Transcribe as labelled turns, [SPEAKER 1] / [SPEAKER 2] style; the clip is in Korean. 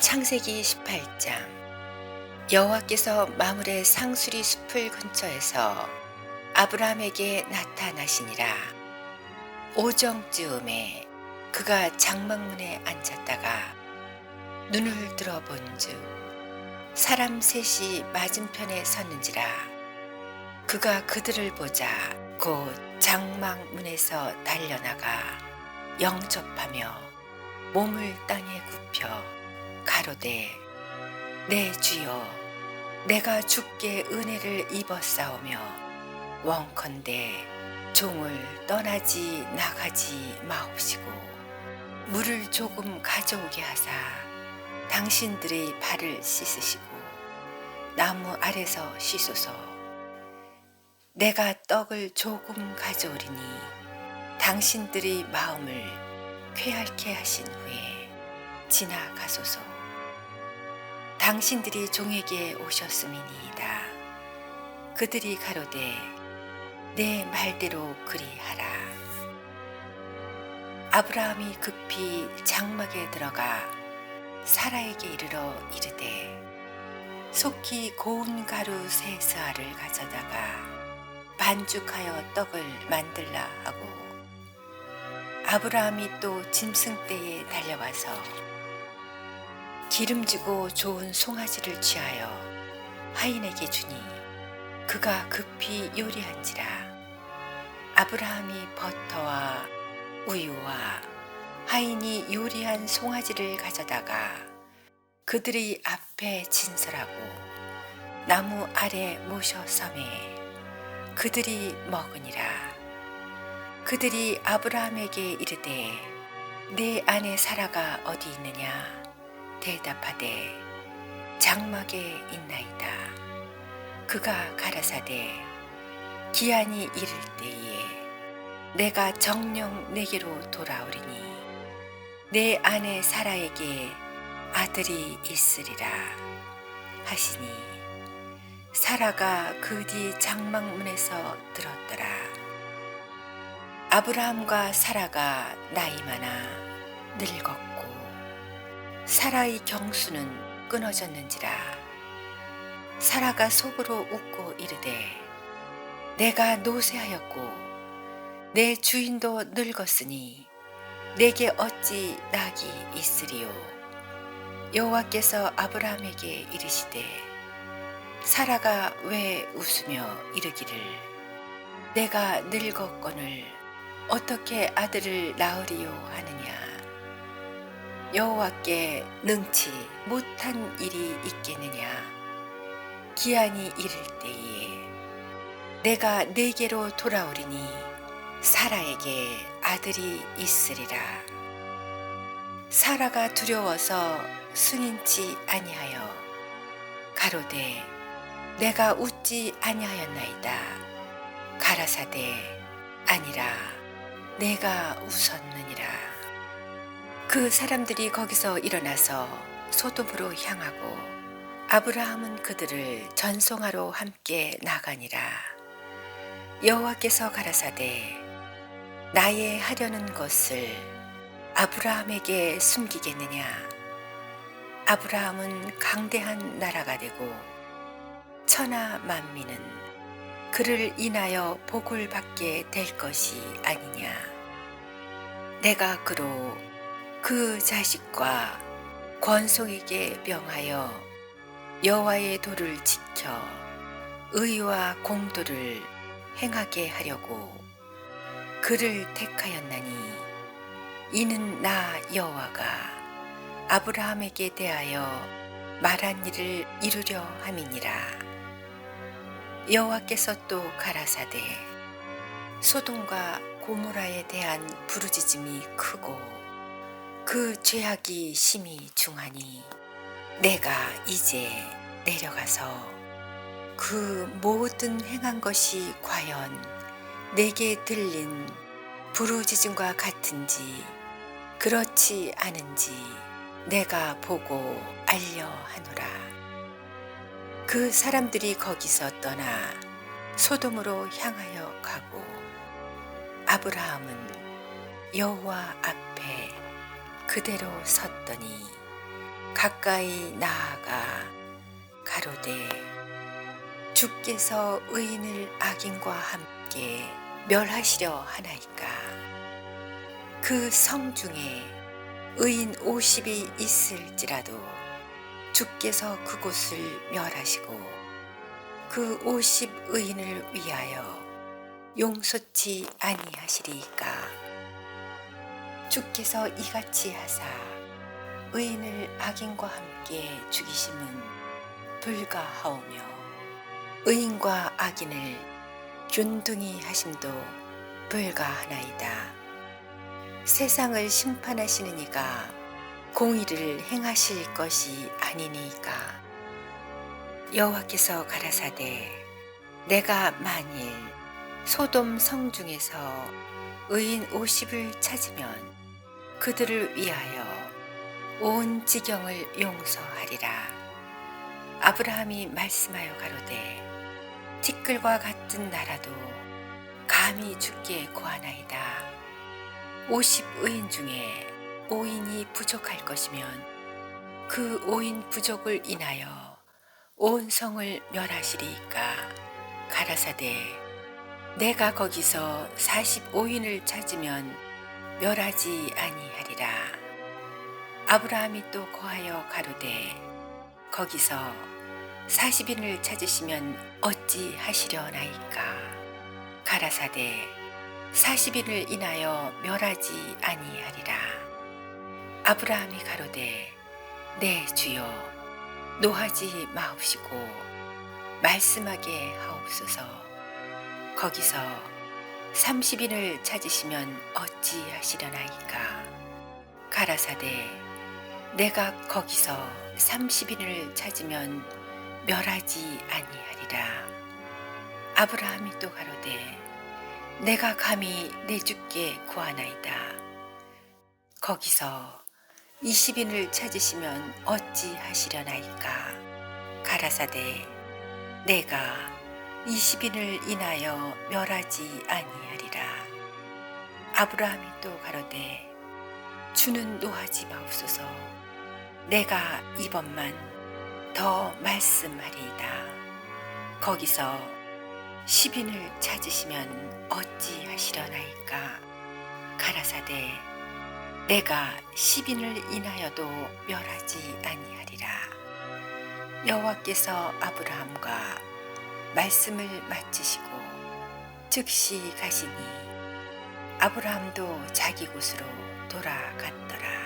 [SPEAKER 1] 창세기 18장. 여호와께서 마물의 상수리 숲을 근처에서 아브라함에게 나타나시니라. 오정쯤에 그가 장막문에 앉았다가 눈을 들어본즉 사람 셋이 맞은편에 섰는지라. 그가 그들을 보자 곧 장막문에서 달려나가 영접하며 몸을 땅에 가로되 내 주여 내가 주께 은혜를 입었사오며 원컨대 종을 떠나지 나가지 마옵시고 물을 조금 가져오게 하사 당신들의 발을 씻으시고 나무 아래서 씻소서 내가 떡을 조금 가져오리니 당신들의 마음을 쾌활케 하신 후에 지나가소서 당신들이 종에게 오셨음이니이다. 그들이 가로되 내 말대로 그리하라. 아브라함이 급히 장막에 들어가 사라에게 이르러 이르되 속히 고운 가루 세 스아를 가져다가 반죽하여 떡을 만들라 하고 아브라함이 또 짐승 떼에 달려와서 기름지고 좋은 송아지를 취하여 하인에게 주니 그가 급히 요리한지라. 아브라함이 버터와 우유와 하인이 요리한 송아지를 가져다가 그들의 앞에 진설하고 나무 아래 모셔 섬에 그들이 먹으니라. 그들이 아브라함에게 이르되 내 아내 사라가 어디 있느냐 대답하되 장막에 있나이다. 그가 가라사대 기한이 이를 때에 내가 정령 내게로 돌아오리니 내 아내 사라에게 아들이 있으리라 하시니 사라가 그 뒤 장막문에서 들었더라. 아브라함과 사라가 나이 많아 늙었고 사라의 경수는 끊어졌는지라. 사라가 속으로 웃고 이르되 내가 노쇠하였고 내 주인도 늙었으니 내게 어찌 낙이 있으리요? 여호와께서 아브라함에게 이르시되 사라가 왜 웃으며 이르기를? 내가 늙었거늘 어떻게 아들을 낳으리요 하느냐 여호와께 능치 못한 일이 있겠느냐? 기한이 이를 때에 내가 내게로 돌아오리니 사라에게 아들이 있으리라. 사라가 두려워서 승인치 아니하여 가로되 내가 웃지 아니하였나이다. 가라사대 아니라 내가 웃었느니라 그 사람들이 거기서 일어나서 소돔으로 향하고 아브라함은 그들을 전송하러 함께 나가니라. 여호와께서 가라사대 나의 하려는 것을 아브라함에게 숨기겠느냐? 아브라함은 강대한 나라가 되고 천하 만민은 그를 인하여 복을 받게 될 것이 아니냐? 내가 그로 그 자식과 권속에게 명하여 여호와의 도를 지켜 의와 공도를 행하게 하려고 그를 택하였나니 이는 나 여호와가 아브라함에게 대하여 말한 일을 이루려 함이니라. 여호와께서 또 가라사대 소돔과 고모라에 대한 부르짖음이 크고 그 죄악이 심히 중하니 내가 이제 내려가서 그 모든 행한 것이 과연 내게 들린 부르짖음과 같은지 그렇지 않은지 내가 보고 알려 하노라. 그 사람들이 거기서 떠나 소돔으로 향하여 가고 아브라함은 여호와 앞에 그대로 섰더니 가까이 나아가 가로되 주께서 의인을 악인과 함께 멸하시려 하나이까? 그 성 중에 의인 50이 있을지라도 주께서 그곳을 멸하시고 그 50 의인을 위하여 용서치 아니하시리이까 주께서 이같이 하사 의인을 악인과 함께 죽이심은 불가하오며 의인과 악인을 균등히 하심도 불가하나이다. 세상을 심판하시는 이가 공의를 행하실 것이 아니니까 여호와께서 가라사대 내가 만일 소돔 성 중에서 의인 50을 찾으면 그들을 위하여 온 지경을 용서하리라. 아브라함이 말씀하여 가로되 티끌과 같은 나라도 감히 죽게 고하나이다. 50 의인 중에 5인이 부족할 것이면 그 5인 부족을 인하여 온 성을 멸하시리이까 가라사대 내가 거기서 45인을 찾으면 멸하지 아니하리라. 아브라함이 또 고하여 가로되 거기서 40인을 찾으시면 어찌 하시려나이까? 가라사대 40인을 인하여 멸하지 아니하리라. 아브라함이 가로되 네 주여 노하지 마옵시고 말씀하게 하옵소서. 거기서 30인을 찾으시면 어찌 하시려나이까 가라사대 내가 거기서 30인을 찾으면 멸하지 아니하리라. 아브라함이 또 가로되 내가 감히 내 주께 구하나이다. 거기서 20인을 찾으시면 어찌 하시려나이까. 가라사대 내가 20인을 인하여 멸하지 아니하리라. 아브라함이 또 가로되 주는 노하지 마옵소서. 내가 이번만 더 말씀하리이다. 거기서 10인을 찾으시면 어찌 하시려나이까? 가라사대 내가 10인을 인하여도 멸하지 아니하리라. 여호와께서 아브라함과 말씀을 마치시고 즉시 가시니 아브라함도 자기 곳으로 돌아갔더라.